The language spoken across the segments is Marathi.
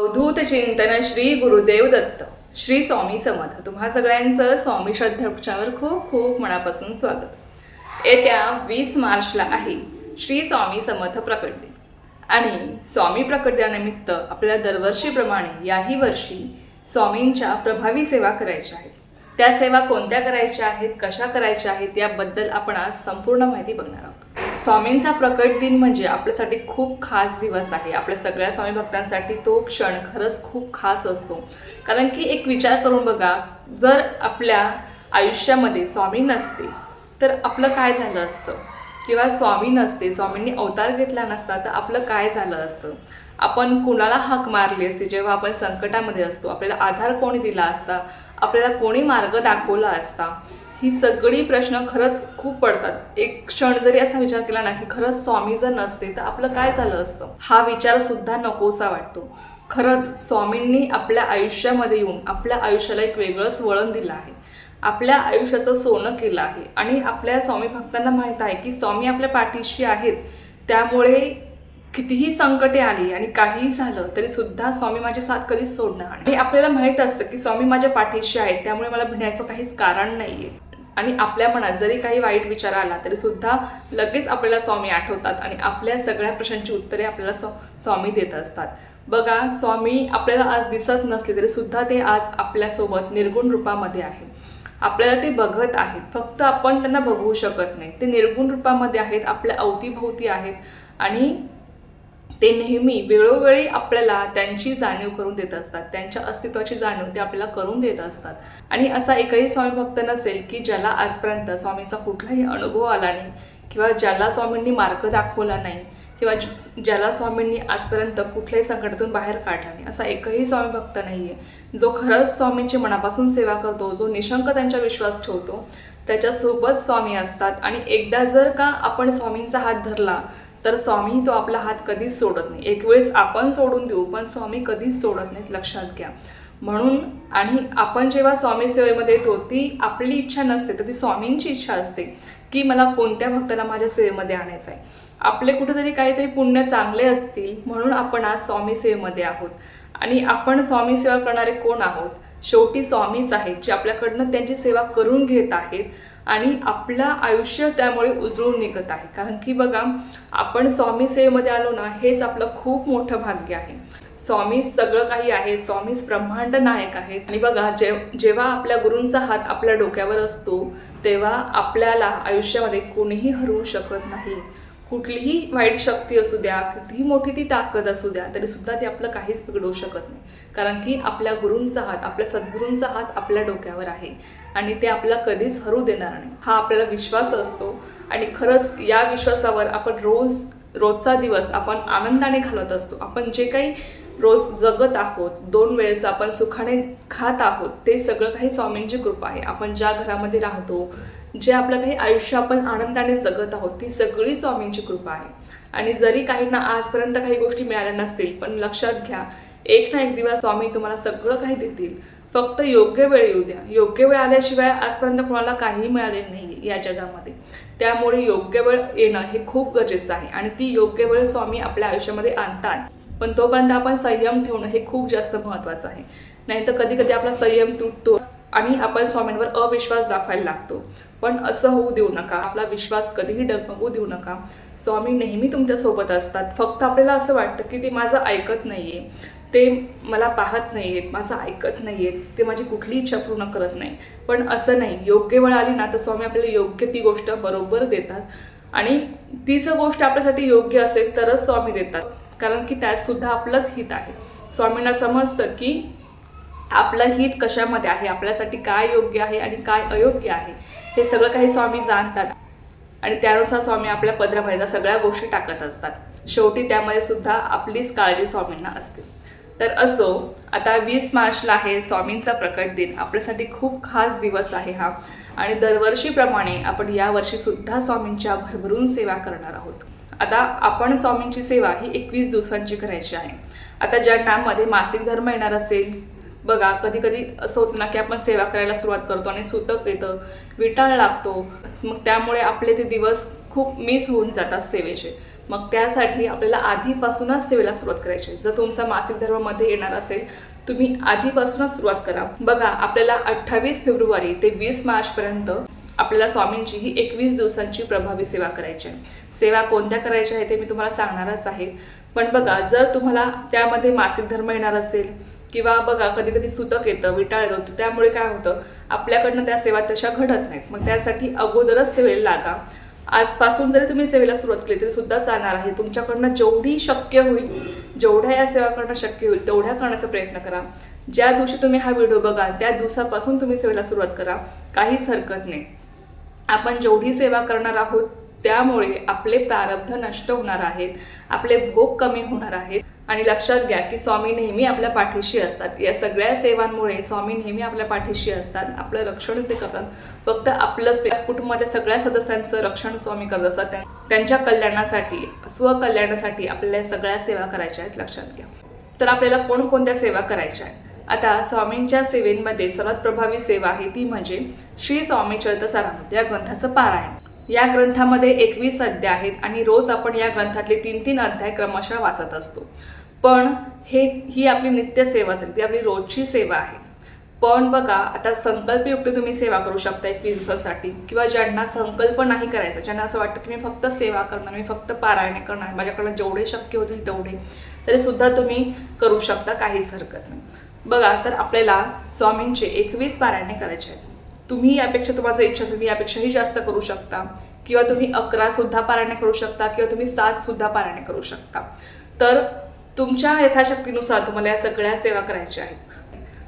अवधूत चिंतन श्री गुरुदेव दत्त श्री स्वामी समर्थ. तुम्हा सगळ्यांचं स्वामी श्रद्धावर खूप खूप मनापासून स्वागत. येत्या वीस मार्चला आहे श्री स्वामी समर्थ प्रकट दिन. आणि स्वामी प्रकट दिनानिमित्त आपल्याला दरवर्षीप्रमाणे याही वर्षी स्वामींच्या प्रभावी सेवा करायच्या आहेत त्या सेवा कोणत्या करायच्या आहेत कशा करायच्या आहेत याबद्दल आपण आज संपूर्ण माहिती बघणार आहोत. स्वामींचा प्रकट दिन म्हणजे आपल्यासाठी खूप खास दिवस आहे. आपल्या सगळ्या स्वामी भक्तांसाठी तो क्षण खरंच खूप खास असतो. कारण की एक विचार करून बघा जर आपल्या आयुष्यामध्ये स्वामी नसते तर आपलं काय झालं असतं? किंवा स्वामी नसते स्वामींनी अवतार घेतला नसता तर आपलं काय झालं असतं? आपण कुणाला हाक मारली असते जेव्हा आपण संकटामध्ये असतो? आपल्याला आधार कोणी दिला असता? आपल्याला कोणी मार्ग दाखवला असता? ही सगळी प्रश्न खरंच खूप पडतात. एक क्षण जरी असा विचार केला ना की खरंच स्वामी जर नसते तर आपलं काय झालं असतं? हा विचार सुद्धा नकोसा वाटतो. खरंच स्वामींनी आपल्या आयुष्यामध्ये येऊन आपल्या आयुष्याला एक वेगळंच वळण दिलं आहे. आपल्या आयुष्याचं सोनं केलं आहे. आणि आपल्या स्वामी भक्तांना माहीत आहे की स्वामी आपल्या पाठीशी आहेत. त्यामुळे कितीही संकटे आली आणि काहीही झालं तरी सुद्धा स्वामी माझी साथ कधीच सोडणार आणि आपल्याला माहीत असतं की स्वामी माझ्या पाठीशी आहेत. त्यामुळे मला भिण्याचं काहीच कारण नाहीये. आणि आपल्या मनात जरी काही वाईट विचार आला तरी सुद्धा लगेच आपल्याला स्वामी आठवतात आणि आपल्या सगळ्या प्रश्नांची उत्तरे आपल्याला स्व स्वामी देत असतात. बघा स्वामी आपल्याला आज दिसत नसले तरी सुद्धा ते आज आपल्यासोबत निर्गुण रूपामध्ये आहे. आपल्याला ते बघत आहेत. फक्त आपण त्यांना बघू शकत नाही. ते निर्गुण रूपामध्ये आहेत आपल्या अवतीभोवती आहेत आणि ते नेहमी वेळोवेळी आपल्याला त्यांची जाणीव करून देत असतात. त्यांच्या अस्तित्वाची जाणीव ते आपल्याला करून देत असतात. आणि असा एकही स्वामी भक्त नसेल की ज्याला आजपर्यंत स्वामींचा कुठलाही अनुभव आला नाही किंवा ज्याला स्वामींनी मार्ग दाखवला नाही किंवा ज- ज्याला स्वामींनी आजपर्यंत कुठल्याही संकटातून बाहेर काढला नाही. असा एकही स्वामी भक्त नाही आहे जो खरंच स्वामींची मनापासून सेवा करतो जो निशंक त्यांच्या विश्वास ठेवतो त्याच्यासोबत स्वामी असतात. आणि एकदा जर का आपण स्वामींचा हात धरला तर स्वामी तो आपला हात कधीच सोडत नाही. एक वेळेस आपण सोडून देऊ पण स्वामी कधीच सोडत नाहीत लक्षात घ्या. म्हणून आणि आपण जेव्हा स्वामी सेवेमध्ये येतो ती आपली इच्छा नसते तर ती स्वामींची इच्छा असते की मला कोणत्या भक्ताला माझ्या सेवेमध्ये आणायचं आहे आपले कुठेतरी काहीतरी पुण्य चांगले असतील म्हणून आपण आज स्वामी सेवेमध्ये आहोत. आणि आपण स्वामी सेवा करणारे कोण आहोत? शेवटी स्वामीच आहेत जे आपल्याकडनं त्यांची सेवा करून घेत आहेत. आणि आपलं आयुष्य त्यामुळे उजळून निघत आहे. कारण की बघा आपण स्वामी सेवेमध्ये आलो ना हेच आपलं खूप मोठं भाग्य आहे. स्वामी सगळं काही आहे स्वामीच ब्रह्मांड नायक आहेत आणि बघा जे जेव्हा आपल्या गुरूंचा हात आपल्या डोक्यावर असतो तेव्हा आपल्याला आयुष्यामध्ये कोणीही हरवू शकत नाही. कुठलीही वाईट शक्ती असू द्या कितीही मोठी ती ताकद असू द्या तरीसुद्धा ती आपलं काहीच बिघडवू शकत नाही. कारण की आपल्या गुरूंचा हात आपल्या सद्गुरूंचा हात आपल्या डोक्यावर आहे. आणि ते आपल्याला कधीच हरू देणार नाही. हा आपल्याला विश्वास असतो. आणि खरंच या विश्वासावर आपण रोज रोजचा दिवस आपण आनंदाने घालत असतो. आपण जे काही रोज जगत आहोत दोन वेळेस आपण सुखाने खात आहोत ते सगळं काही स्वामींची कृपा आहे. आपण ज्या घरामध्ये राहतो जे आपलं काही आयुष्य आपण आनंदाने जगत आहोत ती सगळी स्वामींची कृपा आहे. आणि जरी काहींना आजपर्यंत काही गोष्टी मिळाल्या नसतील पण लक्षात घ्या एक ना एक दिवस स्वामी तुम्हाला सगळं काही देतील. फक्त योग्य वेळ येऊ द्या. योग्य वेळ आल्याशिवाय आजपर्यंत कोणाला काहीही मिळाले नाही या जगामध्ये. त्यामुळे योग्य वेळ येणं हे खूप गरजेचं आहे. आणि ती योग्य वेळ स्वामी आपल्या आयुष्यामध्ये आणतात. पण तोपर्यंत आपण संयम ठेवणं हे खूप जास्त महत्त्वाचं आहे. नाही तर कधी कधी आपला संयम तुटतो. आणि आपण स्वामींवर अविश्वास दाखवायला लागतो. पण असं होऊ देऊ नका. आपला विश्वास कधीही डगमगू देऊ नका. स्वामी नेहमी तुमच्यासोबत असतात. फक्त आपल्याला असं वाटतं की ते माझं ऐकत नाही आहे ते मला पाहत नाही आहेत माझं ऐकत नाही आहेत ते माझी कुठली इच्छा पूर्ण करत नाही. पण असं नाही. योग्य वेळ आली ना तर स्वामी आपल्याला योग्य ती गोष्ट बरोबर देतात. आणि ती जर गोष्ट आपल्यासाठी योग्य असेल तरच स्वामी देतात. कारण की त्यात सुद्धा आपलंच हित आहे. स्वामींना समजतं की आपलं हित कशामध्ये आहे? आपल्यासाठी काय योग्य आहे आणि काय अयोग्य आहे? हे सगळं काही स्वामी जाणतात. आणि त्यानुसार स्वामी आपल्या पदरामध्ये सगळ्या गोष्टी टाकत असतात. शेवटी त्यामध्ये सुद्धा आपलीच काळजी स्वामींना असते. तर असो आता वीस मार्चला आहे स्वामींचा प्रकट दिन. आपल्यासाठी खूप खास दिवस आहे हा. आणि दरवर्षीप्रमाणे आपण यावर्षी सुद्धा स्वामींच्या भरभरून सेवा करणार आहोत. आता आपण स्वामींची सेवा ही एकवीस दिवसांची करायची आहे. आता ज्यांना मध्ये मासिक धर्म येणार असेल बघा कधी कधी असं होतं ना की आपण सेवा करायला सुरुवात करतो आणि सुतक येतं विटाळ लागतो. मग त्यामुळे आपले ते दिवस खूप मिस होऊन जातात सेवेचे. मग त्यासाठी आपल्याला आधीपासूनच सेवेला सुरुवात करायची. आहे. जर तुमचा मासिक धर्मामध्ये येणार असेल तुम्ही आधीपासूनच सुरुवात करा. बघा आपल्याला अठ्ठावीस फेब्रुवारी ते वीस मार्चपर्यंत आपल्याला स्वामींची ही एकवीस दिवसांची प्रभावी सेवा करायची आहे. सेवा कोणत्या करायच्या आहे ते मी तुम्हाला सांगणारच आहे. पण बघा जर तुम्हाला त्यामध्ये मासिक धर्म येणार असेल किंवा बघा कधी कधी सुतक येतं विटाळ होतं तर त्यामुळे काय होतं आपल्याकडनं त्या सेवा तशा घडत नाहीत. मग त्यासाठी अगोदरच सेवेला लागा. आजपासून जरी तुम्ही सेवेला सुरुवात केली तरी सुद्धा चालणार आहे. तुमच्याकडनं जेवढी शक्य होईल जेवढ्या या सेवा करणं शक्य होईल तेवढ्या करण्याचा प्रयत्न करा. ज्या दिवशी तुम्ही हा व्हिडिओ बघाल त्या दिवसापासून तुम्ही सेवेला सुरुवात करा. काहीच हरकत नाही. आपण जेवढी सेवा करणार आहोत त्यामुळे आपले प्रारब्ध नष्ट होणार आहेत. आपले भोग कमी होणार आहेत. आणि लक्षात घ्या की स्वामी नेहमी आपल्या पाठीशी असतात. या सगळ्या सेवांमुळे स्वामी नेहमी आपल्या पाठीशी असतात. आपलं रक्षण ते करतात. फक्त आपलंच ते कुटुंबाच्या सगळ्या सदस्यांचं रक्षण स्वामी करत असतात. त्यांच्या कल्याणासाठी स्वकल्याणासाठी आपल्याला सगळ्या सेवा करायच्या आहेत. लक्षात घ्या. तर आपल्याला कोणकोणत्या सेवा करायच्या आहेत? आता स्वामींच्या सेवेमध्ये सर्वात प्रभावी सेवा आहे ती म्हणजे श्री स्वामी चरित्र या ग्रंथाचं पारायण. या ग्रंथामध्ये एकवीस अध्याय आहेत आणि रोज आपण या ग्रंथातले तीन तीन अध्याय क्रमशः वाचत असतो. पण हे ही आपली नित्य सेवा ती आपली रोजची सेवा आहे. पण बघा आता संकल्पयुक्त तुम्ही सेवा करू शकता एकवीस दिवसांसाठी किंवा ज्यांना संकल्प नाही करायचा ज्यांना असं वाटतं की मी फक्त सेवा करणार मी फक्त पारायणे करणार माझ्याकडनं जेवढे शक्य होतील तेवढे तरीसुद्धा तुम्ही करू शकता काहीच हरकत नाही. बघा तर आपल्याला स्वामींचे एकवीस पारायणे करायचे आहेत. तुम्ही यापेक्षा तुम्हाला जर इच्छा असेल तुम्ही यापेक्षाही जास्त करू शकता. किंवा तुम्ही अकरासुद्धा पारायणे करू शकता किंवा तुम्ही सातसुद्धा पारायणे करू शकता. तर तुमच्या यथाशक्तीनुसार तुम्हाला या सगळ्या सेवा करायच्या आहेत.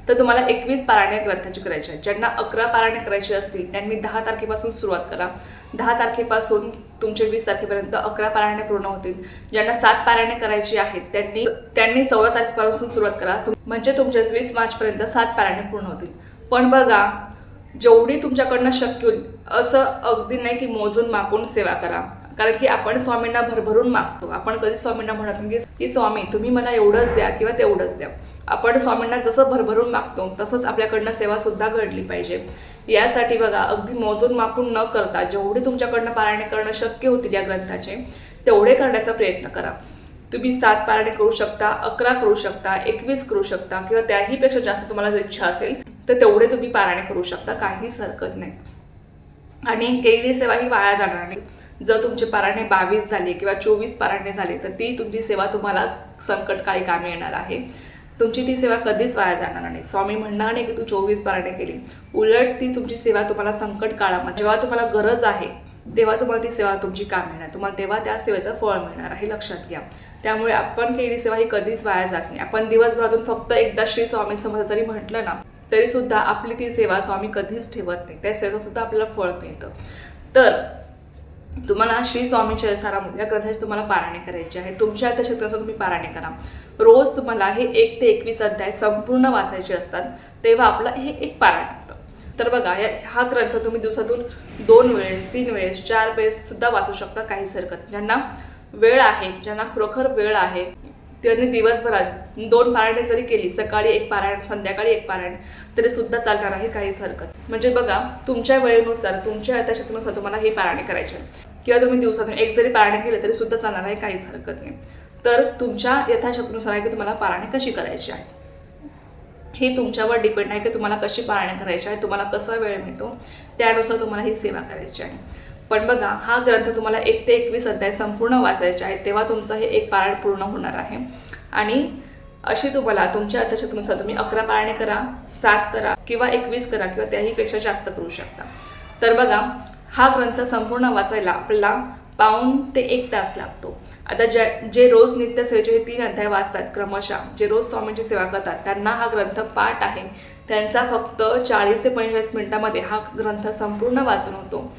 तर तुम्हाला एकवीस पारायणे ग्रंथाची करायची आहेत ज्यांना अकरा पारायणे करायची असतील त्यांनी दहा तारखेपासून सुरुवात करा. दहा तारखेपासून तुमचे वीस तारखेपर्यंत अकरा पारायणे पूर्ण होतील. ज्यांना सात पारायणे करायची आहेत त्यांनी त्यांनी चौदा तारखेपासून सुरुवात करा. म्हणजे तुमच्या वीस मार्चपर्यंत सात पारायणे पूर्ण होतील. पण बघा जेवढी तुमच्याकडनं शक्य होईल असं अगदी नाही की मोजून मापून सेवा करा. कारण की आपण स्वामींना भरभरून मागतो. आपण कधी स्वामींना म्हणत नाही की- की स्वामी तुम्ही मला एवढंच द्या किंवा तेवढंच द्या. आपण स्वामींना जसं भरभरून मागतो तसंच आपल्याकडनं सेवा सुद्धा घडली पाहिजे. यासाठी बघा अगदी मोजून मापून न करता जेवढे तुमच्याकडनं पारायणे करणं शक्य होतील या ग्रंथाचे तेवढे करण्याचा प्रयत्न करा. तुम्ही सात पारायणे करू शकता अकरा करू शकता एकवीस करू शकता किंवा त्याहीपेक्षा जास्त तुम्हाला जर इच्छा असेल तर तेवढे तुम्ही पारायणे करू शकता काहीच हरकत नाही. आणि केलेली सेवा ही वाया जाणार नाही. जर तुमचे पारायणे बावीस झाले किंवा चोवीस पारायणे झाले तर ती तुमची सेवा तुम्हाला संकटकाळी कामी येणार आहे. तुमची ती सेवा कधीच वाया जाणार नाही. स्वामी म्हणणार नाही की तू चोवीस पारायणे केली. उलट ती तुमची सेवा तुम्हाला संकट काळामध्ये जेव्हा तुम्हाला गरज आहे तेव्हा तुम्हाला ती सेवा तुमची काम मिळणार तुम्हाला तेव्हा त्या सेवेचं फळ मिळणार आहे. लक्षात घ्या. त्यामुळे आपण केलेली सेवा ही कधीच वाया जात नाही. आपण दिवसभरातून फक्त एकदा श्री स्वामी समज जरी म्हटलं ना तरी सुद्धा आपली ती सेवा स्वामी कधीच ठेवत नाही. त्या सेवेचं सुद्धा आपल्याला फळ मिळतं. तर तुम्हाला श्री स्वामी सारामध्ये या ग्रंथाचे तुम्हाला पारायणे करायची आहे. तुमच्या आता तुम्ही पारायणे करा. रोज तुम्हाला हे एक ते एकवीस अध्याय संपूर्ण वाचायचे असतात. तेव्हा आपलं हे एक पारायण होतं. तर बघा या हा ग्रंथ तुम्ही दिवसातून दोन वेळेस तीन वेळेस चार वेळेस सुद्धा वाचू शकता. काहीच हरकत ज्यांना वेळ आहे ज्यांना खरोखर वेळ आहे त्यांनी दिवसभरात दोन पारायणे जरी केली सकाळी एक पारायण संध्याकाळी एक पारायण तरी सुद्धा चालणार आहे काहीच हरकत. म्हणजे बघा तुमच्या वेळेनुसार तुमच्या यथाशक्तीनुसार तुम्हाला हे पारायणे करायचे किंवा तुम्ही दिवसातून एक जरी पारायणे केले तरी सुद्धा चालणार आहे काहीच हरकत नाही. तर तुमच्या यथाशक्तीनुसार आहे की तुम्हाला पारायणे कशी करायची आहे हे तुमच्यावर डिपेंड आहे की तुम्हाला कशी पारायण करायची आहे तुम्हाला कसा वेळ मिळतो त्यानुसार तुम्हाला ही सेवा करायची आहे. पण बघा हा ग्रंथ तुम्हाला एक ते एकवीस अध्याय संपूर्ण वाचायचे आहेत तेव्हा तुमचं हे एक पारायण पूर्ण होणार आहे. आणि अशी तुम्हाला तुमच्या अध्यक्षतेनुसार तुम्ही अकरा पारायणे करा सात करा किंवा एकवीस करा किंवा त्याहीपेक्षा जास्त करू शकता. तर बघा हा ग्रंथ संपूर्ण वाचायला आपल्याला पाऊण ते एक तास लागतो. आता ज्या जे रोज नित्य सेवेचे हे तीन अध्याय वाचतात क्रमशः जे रोज स्वामींची सेवा करतात त्यांना हा ग्रंथ पाठ आहे. त्यांचा फक्त चाळीस ते पंचेचाळीस मिनिटामध्ये हा ग्रंथ संपूर्ण वाचून होतो.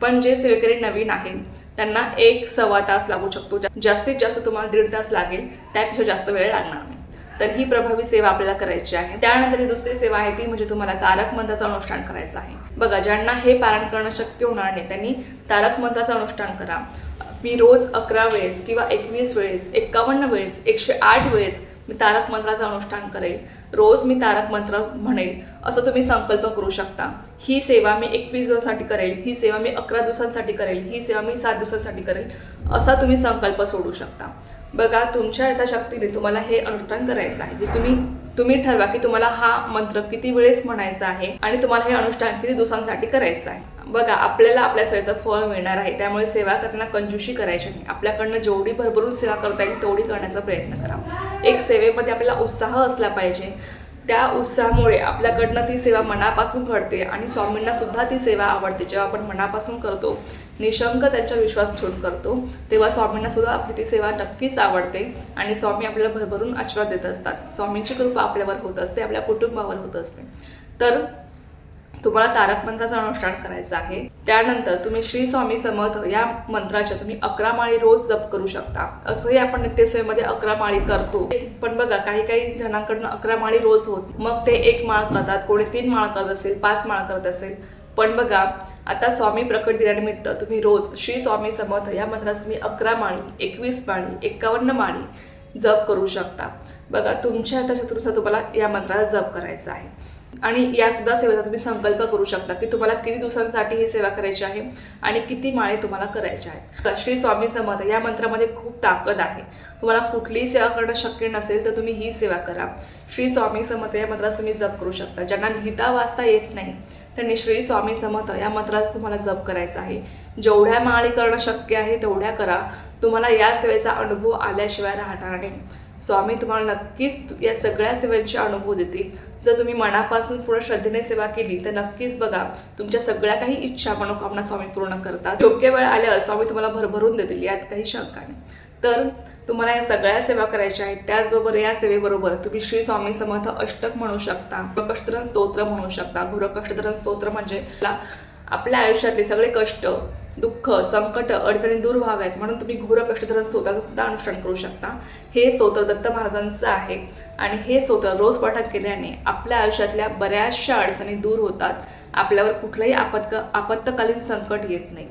पण- जे सेवेकरी नवीन आहेत त्यांना एक सव्वा तास लागू शकतो. जास्तीत जास्त तुम्हाला दीड तास लागेल त्यापेक्षा जास्त वेळ लागणार नाही. तर ही प्रभावी सेवा आपल्याला करायची आहे. त्यानंतर ही दुसरी सेवा आहे ती म्हणजे तुम्हाला तारक मंत्राचं अनुष्ठान करायचं आहे. बघा ज्यांना हे पारण करणं शक्य होणार नाही त्यांनी तारक मंत्राचं अनुष्ठान करा. मी रोज अकरा वेळेस किंवा एकवीस वेळेस एक्कावन्न वेळेस एकशे आठ वेळेस मी तारक मंत्राचं अनुष्ठान करेल. रोज मी तारक मंत्र म्हणेल. असं तुम्ही संकल्प करू शकता. ही सेवा मी एकवीस दिवसासाठी करेल. ही सेवा मी अकरा दिवसांसाठी करेल. ही सेवा मी सात दिवसांसाठी करेल. असा तुम्ही संकल्प सोडू शकता. बघा तुमच्या यथाशक्तीने तुम्हाला हे अनुष्ठान करायचं आहे. की तुम्ही तुम्ही ठरवा की तुम्हाला हा मंत्र किती वेळेस म्हणायचा आहे आणि तुम्हाला हे अनुष्ठान किती दिवसांसाठी करायचं आहे. बघा आपल्याला आपल्या सेवेचं फळ मिळणार आहे त्यामुळे सेवा करताना कंजूशी करायची नाही. आपल्याकडनं जेवढी भरभरून सेवा करता येईल तेवढी करण्याचा प्रयत्न करा. एक सेवेमध्ये आपल्याला उत्साह असला पाहिजे. त्या उत्साहामुळे आपल्याकडनं ती सेवा मनापासून घडते आणि स्वामींना सुद्धा ती सेवा आवडते. जेव्हा आपण मनापासून करतो निशंक त्यांच्या विश्वास ठेवून करतो तेव्हा स्वामींना सुद्धा आपली ती सेवा नक्कीच आवडते आणि स्वामी आपल्याला भरभरून आशीर्वाद देत असतात. स्वामींची कृपा आपल्यावर होत असते आपल्या कुटुंबावर होत असते. तर तुम्हाला तारक मंत्राचं अनुष्ठान करायचं आहे. त्यानंतर तुम्ही श्री स्वामी समर्थ या मंत्राच्या तुम्ही अकरा माळी रोज जप करू शकता. असंही आपण नित्यसेवेमध्ये अकरा माळी करतो. पण बघा काही काही जणांकडनं अकरा माळी रोज होत. मग ते एक माळ करतात कोणी तीन माळ करत असेल पाच माळ करत असेल. पण बघा आता स्वामी प्रकट दिल्यानिमित्त तुम्ही रोज श्री स्वामी समर्थ या मंत्रात तुम्ही अकरा माळी एकवीस माळी एकावन्न माळी जप करू शकता. बघा तुमच्या आता शत्रुसा तुम्हाला या मंत्राला जप करायचा आहे. आणि या सुद्धा सेवेचा तुम्ही संकल्प करू शकता की तुम्हाला किती दिवसांसाठी ही सेवा करायची आहे आणि किती माळे तुम्हाला करायच्या आहेत. श्री स्वामी समर्थ या मंत्रामध्ये खूप ताकद आहे. तुम्हाला कुठलीही सेवा करणं शक्य नसेल तर तुम्ही ही सेवा करा. श्री स्वामी समर्थ या मंत्रात तुम्ही जप करू शकता. ज्यांना लिहिता वाचता येत नाही त्यांनी श्री स्वामी समर्थ या मंत्राचा तुम्हाला जप करायचा आहे. जेवढ्या माळी करणं शक्य आहे तेवढ्या करा. तुम्हाला या सेवेचा अनुभव आल्याशिवाय राहणार नाही. स्वामी तुम्हाला नक्कीच या सगळ्या सेवांचे अनुभव देतील. जर तुम्ही मनापासून पूर्ण श्रद्धेने सेवा केली तर नक्कीच बघा तुमच्या सगळ्या काही इच्छा मनोकामना स्वामी पूर्ण करतात. योग्य वेळ आल्यावर स्वामी तुम्हाला भरभरून देतील यात काही शंका नाही. तर तुम्हाला या सगळ्या सेवा करायच्या आहेत. त्याचबरोबर या सेवेबरोबर तुम्ही श्री स्वामी समर्थ अष्टक म्हणू शकता गुरकष्टधन स्तोत्र म्हणू शकता. गुरकष्टधन स्तोत्र म्हणजे आपल्या आयुष्यातले सगळे कष्ट दुःख संकट अडचणी दूर व्हाव्यात. म्हणून तुम्ही घोर कष्टधर स्तोत्राचं सुद्धा अनुष्ठान करू शकता. हे स्तोत्र दत्त महाराजांचं आहे. आणि हे स्तोत्र रोज पाठात केल्याने आपल्या आयुष्यातल्या बऱ्याचशा अडचणी दूर होतात. आपल्यावर कुठलंही आपत्क आपत्तकालीन संकट येत नाही.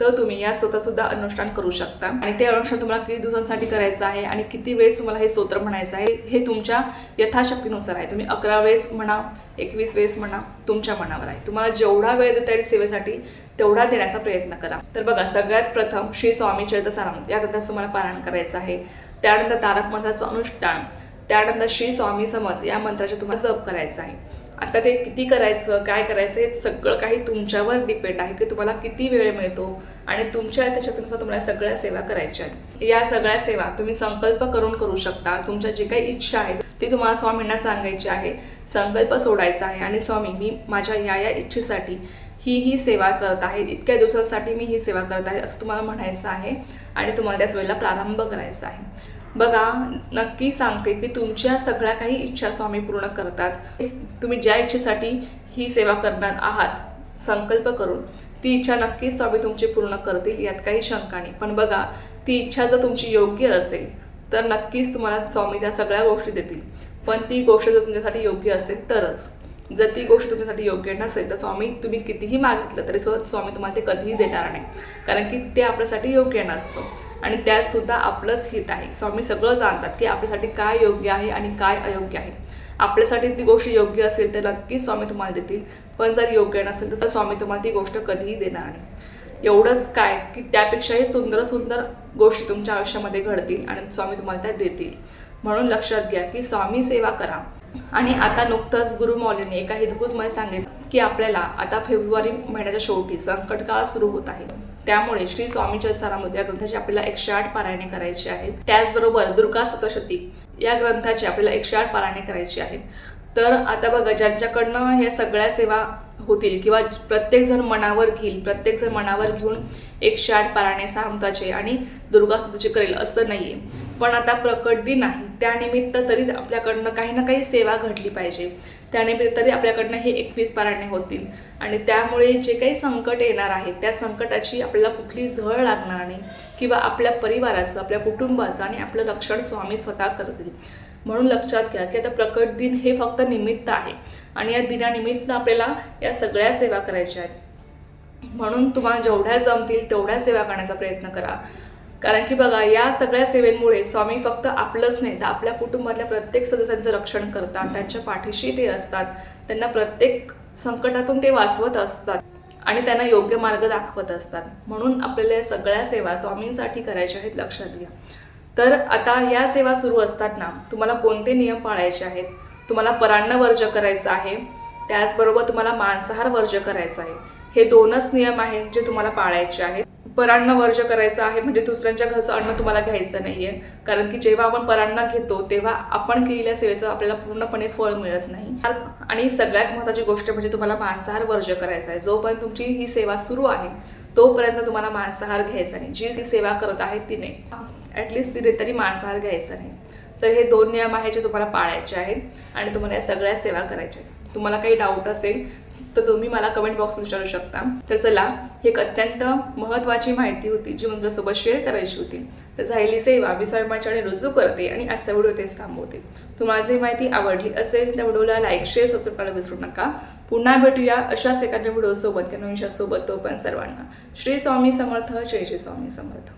तर तुम्ही या स्वतःसुद्धा अनुष्ठान करू शकता. आणि ते अनुष्ठान तुम्हाला किती दिवसांसाठी करायचं आहे आणि किती वेळेस तुम्हाला हे स्तोत्र म्हणायचं आहे हे तुमच्या यथाशक्तीनुसार आहे. तुम्ही अकरा वेळेस म्हणा एकवीस वेळेस म्हणा तुमच्या मनावर आहे. तुम्हाला जेवढा वेळ देता येईल सेवेसाठी तेवढा देण्याचा प्रयत्न करा. तर बघा सगळ्यात प्रथम श्री स्वामी चरितसाराम या ग्रंथाचं तुम्हाला पारायण करायचं आहे. त्यानंतर तारक मंत्राचं अनुष्ठान त्यानंतर श्री स्वामी समर्थ या मंत्राचे तुम्हाला जप करायचं आहे. आता ते किती करायचं काय करायचं हे सगळं काही तुमच्यावर डिपेंड आहे की तुम्हाला किती वेळ मिळतो आणि तुमच्या त्याच्यातनुसार तुम्हाला सगळ्या सेवा करायच्या आहेत. या सगळ्या सेवा तुम्ही संकल्प करून करू शकता. तुमच्या जे काही इच्छा आहेत ती तुम्हाला स्वामींना सांगायची आहे संकल्प सोडायचा आहे आणि स्वामी मी माझ्या या या इच्छेसाठी ही ही सेवा करत आहे इतक्या दिवसासाठी मी ही सेवा करत आहे असं तुम्हाला म्हणायचं आहे आणि तुम्हाला त्याच वेळेला प्रारंभ करायचा आहे. बघा नक्की सांगते की तुमच्या सगळ्या काही इच्छा स्वामी पूर्ण करतात. तुम्ही ज्या इच्छेसाठी ही सेवा करणार आहात संकल्प करून ती इच्छा नक्कीच स्वामी तुमची पूर्ण करतील यात काही शंका नाही. पण बघा ती इच्छा जर तुमची योग्य असेल तर नक्कीच तुम्हाला स्वामी त्या सगळ्या गोष्टी देतील. पण ती गोष्ट जर तुमच्यासाठी योग्य असेल तरच. जर ती गोष्ट तुमच्यासाठी योग्य नसेल तर स्वामी तुम्ही कितीही मागितलं तरी सुद्धा स्वामी तुम्हाला ते कधीही देणार नाही. कारण की ते आपल्यासाठी योग्य नसतं. आणि त्यात सुद्धा आपलंच हित आहे. स्वामी सगळं जाणतात की आपल्यासाठी काय योग्य आहे आणि काय अयोग्य आहे. आपल्यासाठी ती गोष्ट योग्य असेल तर नक्कीच स्वामी तुम्हाला देतील. पण जर योग्य नसेल तर स्वामी तुम्हाला ती गोष्ट कधीही देणार नाही. एवढंच काय की त्यापेक्षाही सुंदर सुंदर गोष्टी तुमच्या आयुष्यामध्ये घडतील आणि स्वामी तुम्हाला त्या देतील. म्हणून लक्षात घ्या की स्वामी सेवा करा. आणि आता नुकतंच गुरुमौलीने एका हिदकूजमध्ये सांगितलं की आपल्याला आता फेब्रुवारी महिन्याच्या शेवटी संकटकाळ सुरू होत आहे. त्यामुळे श्री स्वामीच्या सारामध्ये या ग्रंथाची आपल्याला एकशे आठ पारायणे करायची आहेत. त्याचबरोबर दुर्गा सप्तशती या ग्रंथाची आपल्याला एकशे आठ पारायणे करायची आहेत. तर आता बघा ज्यांच्याकडनं ह्या सगळ्या सेवा होतील किंवा प्रत्येकजण मनावर घेईल प्रत्येकजण मनावर घेऊन एकशे आठ पारायणे सामताचे आणि दुर्गा सप्तशती करेल असं नाही आहे पण आता प्रकट दिन आहे. त्यानिमित्त तरी आपल्याकडनं काही ना काही सेवा घडली पाहिजे. त्याने तरी आपल्याकडनं हे एकवीस पाराणे होतील. आणि त्यामुळे जे काही संकट येणार आहे त्या संकटाची आपल्याला कुठली झळ लागणार नाही किंवा आपल्या परिवाराचं आपल्या कुटुंबाचं आणि आपलं रक्षण स्वामी स्वतः करतील. म्हणून लक्षात घ्या की आता प्रकट दिन हे फक्त निमित्त आहे. आणि या दिनानिमित्त आपल्याला या सगळ्या सेवा करायच्या आहेत. म्हणून तुम्हाला जेवढ्या जमतील तेवढ्या सेवा करण्याचा प्रयत्न करा. कारण की बघा या सगळ्या सेवेमुळे स्वामी फक्त आपलंच नाही तर आपल्या कुटुंबातल्या प्रत्येक सदस्यांचं रक्षण करतात त्यांच्या पाठीशी ते असतात त्यांना प्रत्येक संकटातून ते वाचवत असतात आणि त्यांना योग्य मार्ग दाखवत असतात. म्हणून आपल्याला या सगळ्या सेवा स्वामींसाठी करायच्या आहेत लक्षात घ्या. तर आता या सेवा सुरू असताना तुम्हाला कोणते नियम पाळायचे आहेत? तुम्हाला परान्न वर्ज करायचं आहे त्याचबरोबर तुम्हाला मांसाहार वर्ज करायचं आहे. हे दोनच नियम आहेत जे तुम्हाला पाळायचे आहेत. परान्न वर्ज करायचं आहे म्हणजे दुसऱ्यांच्या घरचं अन्न तुम्हाला घ्यायचं नाही आहे कारण की जेव्हा आपण परान्न घेतो तेव्हा आपण केलेल्या सेवेचं आपल्याला पूर्णपणे फळ मिळत नाही. आणि सगळ्यात महत्त्वाची गोष्ट म्हणजे तुम्हाला मांसाहार वर्ज करायचा आहे. जोपर्यंत तुमची ही सेवा सुरू आहे तोपर्यंत तुम्हाला मांसाहार घ्यायचा नाही. जी जी सेवा करत आहे तिने ॲटलिस्ट तिने तरी मांसाहार घ्यायचा नाही. तर हे दोन नियम आहेत जे तुम्हाला पाळायचे आहेत आणि तुम्हाला या सगळ्या सेवा करायच्या आहेत. तुम्हाला काही डाऊट असेल तर तुम्ही मला कमेंट बॉक्समध्ये विचारू शकता. तर चला ही एक अत्यंत महत्त्वाची माहिती होती जी तुमच्यासोबत शेअर करायची होती. तर झालेली सेवा विसर्माच्या आणि रुजू करते आणि आजचा व्हिडिओ तेच थांबवते. तुम्हाला जी माहिती आवडली असेल त्या व्हिडिओला लाईक शेअर सबस्क्राईब करायला विसरू नका. पुन्हा भेटूया अशाच एखाद्या व्हिडिओसोबत किंवा विषयासोबत तो पण सर्वांना. श्री स्वामी समर्थ जय श्री स्वामी समर्थ.